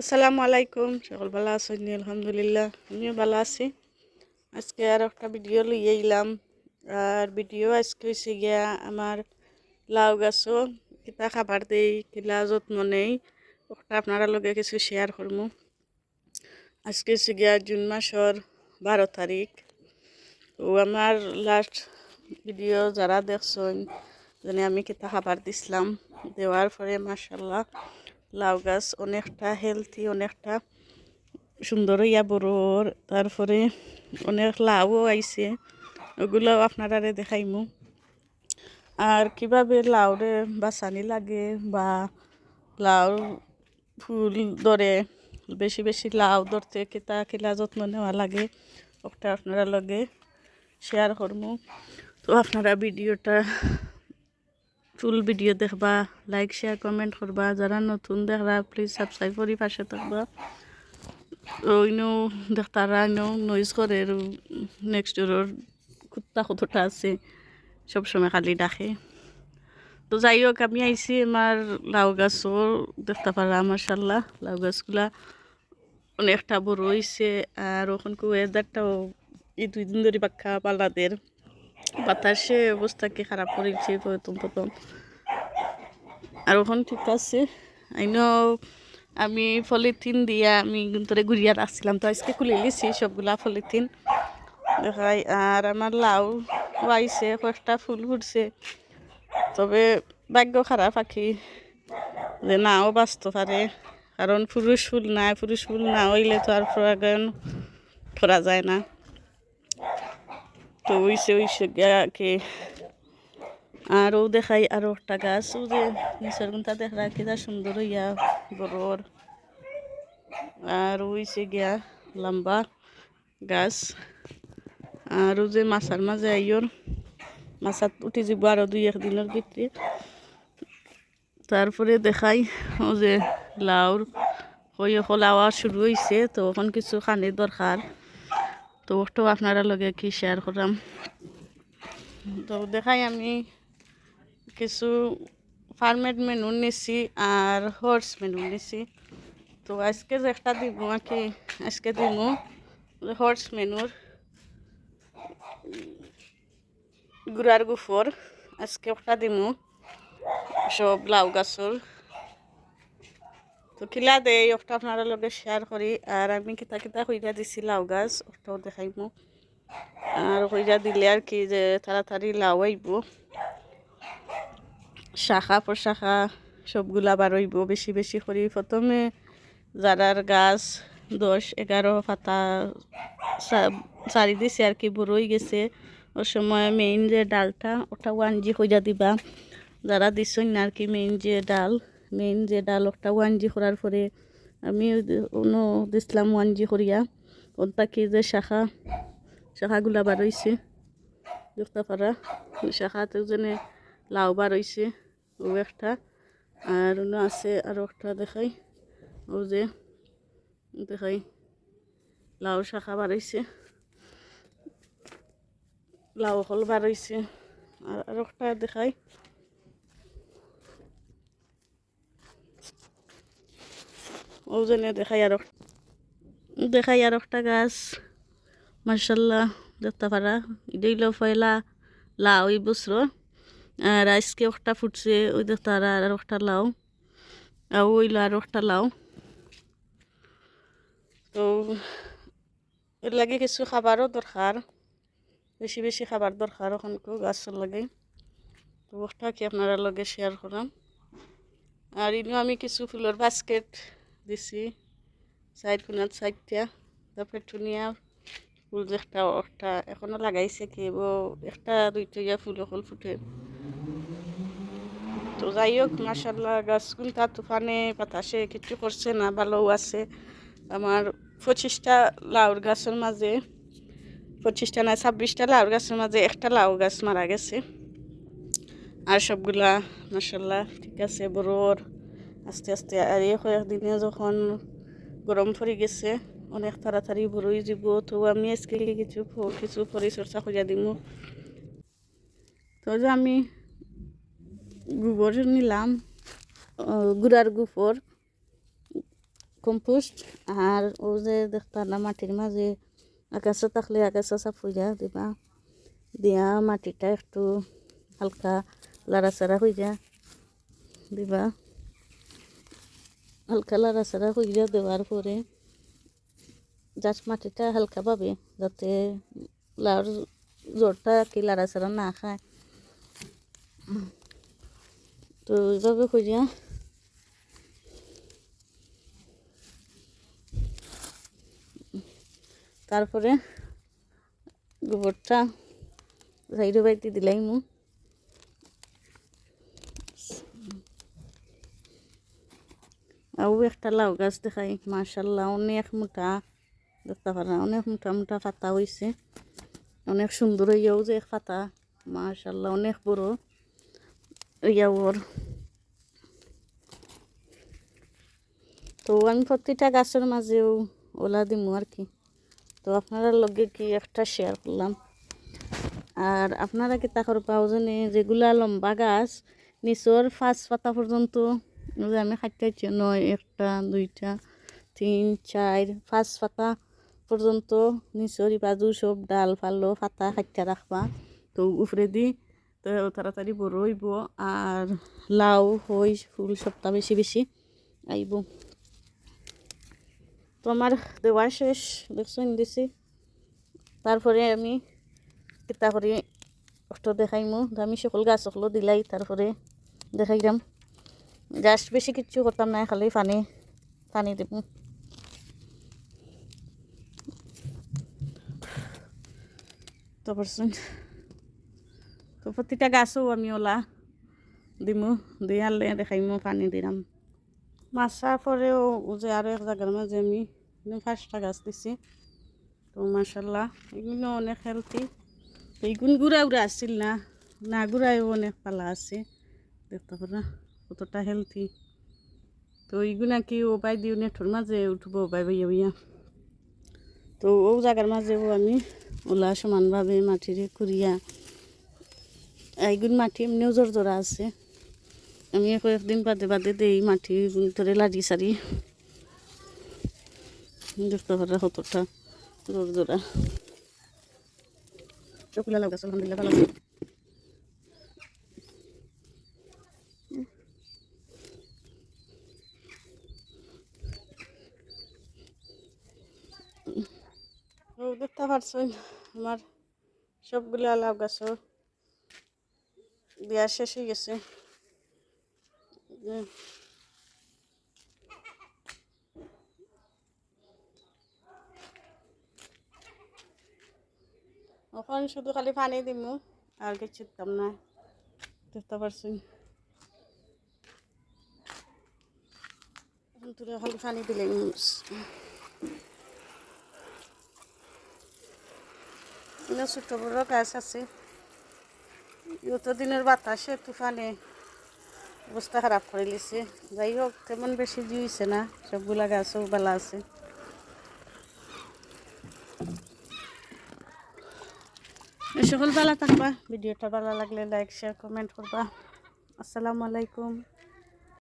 আসসালামু আলাইকুম। সকল ভালো আছেন? আলহামদুলিল্লাহ। আমিও ভালো আছি। আজকে আর একটা ভিডিও লইয়ে এলাম। আর ভিডিও আজকে হয়েছে গিয়া আমার লাউ গাছও। কিতা খাবার দেই, কিলা যত্ন নেই। ওটা আপনারা লগে কিছু শেয়ার করব আজকে হয়েছে গিয়া জুন মাসের বারো তারিখ। তো আমার লাস্ট ভিডিও যারা দেখছেন, জানি আমি কিতা খাবার দিছিলাম। দেওয়ার পরে মাসাল্লাহ লাউ গাছ অনেকটা হেলথি অনেকটা সুন্দর ইয়া বড় তারপরে অনেক লাউও আইছে, ওগুলোও আপনারা দেখাইমু। আর কীভাবে লাউরে বাসানি লাগে বা লাউ ফুল ধরে, বেশি বেশি লাউ ধরতে কিতা কিলা যত্ন নেওয়া লাগে, ওটা আপনারা লগে শেয়ার করমু। তো আপনারা ভিডিওটা ফুল ভিডিও দেখবা লাইক শেয়ার কমেন্ট করবা। যারা নতুন দেখবা প্লিজ সাবস্ক্রাইব করি পাশে থাকবা। ওইনো দেখতারা ইনো নইজ করে নেক্সট ডোরের কুত্তা কতটা আছে সবসময় খালি ডাকে। তো যাই হোক আমি আইছি আমার লাউ গাছও দেখতে পারা মার্শাল্লাহ লাউ গাছগুলা অনেকটা বড় হয়েছে আর ওখানকে ওয়েদারটাও এই দুই দিন ধরে পাক্কা পাল্লাদের। বাতাসে অবস্থা কি খারাপ করেছে প্রথম প্রথম। আর ওখান ঠিক আছে। আইনো আমি পলিথিন দিয়া আমি তোরে ঘুরিয়া রাখছিলাম, তো আজকে খুলে লিছি সবগুলা পলিথিন। দেখাই, আর আমার লাউ আইছে কয়েকটা ফুল ফুটছে। তবে ভাগ্য খারাপ পাখি যে নাও বাঁচতে পারে। কারণ পুরুষ ফুল নাই, পুরুষ ফুল না হইলে তো আর পরাগায়ন করা যায় না। তো ওইসে ওইসে কে আর ও দেখাই আরও একটা গাছ, ও যে নিচের গুণটা দেখা কিটা সুন্দর ইয়া বড়র আর ওইসে গিয়া লম্বা গাছ। আর যে মাছার মাঝে আইয়র, মাছাত উঠে যাব আরও দুই একদিনের ভিতরে। তারপরে দেখাই ও যে লাউর হই লাওয়া শুরু হয়েছে তো এখন কিছু খানির দরকার। তো ওটাও আপনারা লগে কি শেয়ার করাম। তো দেখাই আমি কিছু ফার্মেড মেনু নিছি আর হর্স মেনু নিছি। তো আজকে একটা দিব কি আজকে দিব হর্স মেনুর গুড়ার গুফর। আজকে একটা দিমু সব লাউ গাছর। তো কিলা দেই ওটা আপনারা লগে শেয়ার করি আর আমি কিতা কিতা কইরা দিছি লাউ গাছ ওটাও দেখাইমু। আর কইরা দিলে আর কি যে তাড়াতাড়ি লাউ আইব। শাখা প্রশাখা সবগুলা বারইব বেশি বেশি করি। প্রথমে যারার গাছ, দশ এগারো পাতা চারি দিছে আর কি বড়ই গেছে। ওর সময় মেইন যে ডালটা, ওটা ওয়ান জি কইরা দিবা। যারা দিছই না আর কি মেইন যে ডাল। মেইন যে ডাল ওটা ওয়ান জি করার পরে আমি অন্য দিছিলাম ওয়ান জি করিয়া। ওটা কি যে শাখা, শাখাগুলা বারইছে দেখতে পারা শাখাতে যেনে লাউ বারইছে ও একটা। আর অন্য আছে আরও একটা দেখাই, ও যে দেখাই লাউ শাখা বাড়াইছে। লাউ হল বাড়াইছে। আর আরও একটা দেখাই। ও জনে দেখাই আর। দেখাই আর একটা গাছ। মার্শাল্লাহ দেখতে পারা এটাই লো পয়লা লাউ এই বছর আর আজকে একটা ফুটছে, ওই দেখতে আর একটা লাউ। আর ওইলো আর একটা লাউ। তো এর লাগে কিছু খাবারও দরকার। বেশি বেশি খাবার দরকার ওখানকেও গাছের লাগে। তো ওটা কি আপনারা লগে শেয়ার করাম। আর ইনো আমি কিছু ফুলের বাস্কেট দিছি। সাইড কোনার সাইডটা তারপরে টুনিয়া ফুল একটা একটা এখনও লাগাইছে কি একটা দুইটা ফুল অকল ফুটে। তো যাই হোক মাসাল্লাহ গাছগুলো তুফানে বাতাসে কিছু করছে না, ভালোও আছে। আমার পঁচিশটা লাউর গাছের মাঝে পঁচিশটা না ছাব্বিশটা লাউর গাছের মাঝে একটা লাউ গাছ মারা গেছে। আর সবগুলা মাসাল্লাহ ঠিক আছে বড়োর আস্তে আস্তে আর এই কয়েকদিনে যখন গরম পড়ে গেছে, অনেক তাড়াতাড়ি বড়ই যাব তো আমি আজকে কিছু কিছু পরিচর্যা করিয়া দিব। তো যে আমি গোবর নিলাম গুড়ার গোবর, কম্পোস্ট, আর ও যে দেখতা না মাটির মাঝে আগাছা থাকলে আগাছা চাপুইয়া দিবা। দিয়া মাটিটা একটু হালকা লাড়াচাড়া হইয়া দিবা। হালকা লাড়াচাড়া হইয়া দেওয়ার পরে জাস্ট মাটিটা হালকা পাবে যাতে লাউর জোরটা কি লাড়াচাড়া না খায়। তো এইভাবে করিয়া তারপরে গোবরটা সাইডে বাইতে দিলাই আও একটা লাউ গাছ দেখাই মার্শাল্লাহ অনেক মোটা দেখতে পারা অনেক মোটা মোটা পাতা হয়েছে অনেক সুন্দর হইয়াও যে পাতা মার্শাল্লাহ অনেক বড় ইয়া তো আমি প্রতিটা গাছের মাঝেও ওলা দিমু আর কি তো আপনারা লগে কি একটা শেয়ার করলাম আর আপনারা কি তা করবাও জানে যেগুলা লম্বা গাছ নিচর ফাঁস পাতা পর্যন্ত যে আমি খাইতে নয়, একটা, দুইটা, তিন, চার, পাঁচ পাতা পর্যন্ত নিচর বাজু সব ডাল ফালো পাতা খাইতে রাখবা। তো উপরে দি, তো তাড়াতাড়ি বড় হইব আর লাউ, হই, ফুল সবটা বেশি বেশি আইব। তো আমার দেওয়া শেষ দেখছেন দিছি তারপরে আমি কিতা করি একটু দেখাইমু আমি সকল গাছ সকলো দিলাই, তারপরে দেখাইলাম। জাস্ট বেশি কিচ্ছু করতাম না, খালি পানি পানি দিব। তো পারছেন তো প্রতিটা গাছও আমি ওলা দিমু দিয়ে আনলে দেখাইমু পানি দিলাম। মাছার পরেও যে আরও এক জায়গার মাঝে আমি পাঁচটা গাছ দিছি। তো মাসাল্লাহ এগুলো অনেক হেলথি তো গুড়া উড়া আসছিল না না গুড়াইও অনেক পালা আছে। দেখতে পারা। কতটা হেলথি তো এইগুলা কি ও বাই দিও নেঠোর মাঝে উঠব বাই বাইয়া বাইয়া তো ও জায়গার মাঝেও আমি ওলা সমানভাবে মাটিরে কুড়িয়া এইগুন মাটি এমনিও জোর জোড়া আছে। আমি কয়েকদিন বাদে বাদে দেই মাটি ধরে লাড়ি সারি। দেখতে পারা কতটা জোর জোড়া চকুলা লাগাছে আলহামদুলিল্লাহ, ভালো আছে। ও দেখতে পারছেন? আমার সবগুলো লাউ গাছ দেওয়া শেষ হয়ে গেছে। যে এখন শুধু খালি পানি দিমু, আর কিছু দিতাম না। দেখতে পারছি খালি পানি দিলে ছোট বড় গাছ আছে। যত দিনের বাতাসে তুফানে অবস্থা খারাপ করে লিছে যাই হোক, তেমন বেশি জুইছে না, সবগুলা গাছও বেলা আছে। সকল ভালো থাকবা, ভিডিওটা ভালো লাগলে লাইক শেয়ার কমেন্ট করবা। আসসালামু আলাইকুম।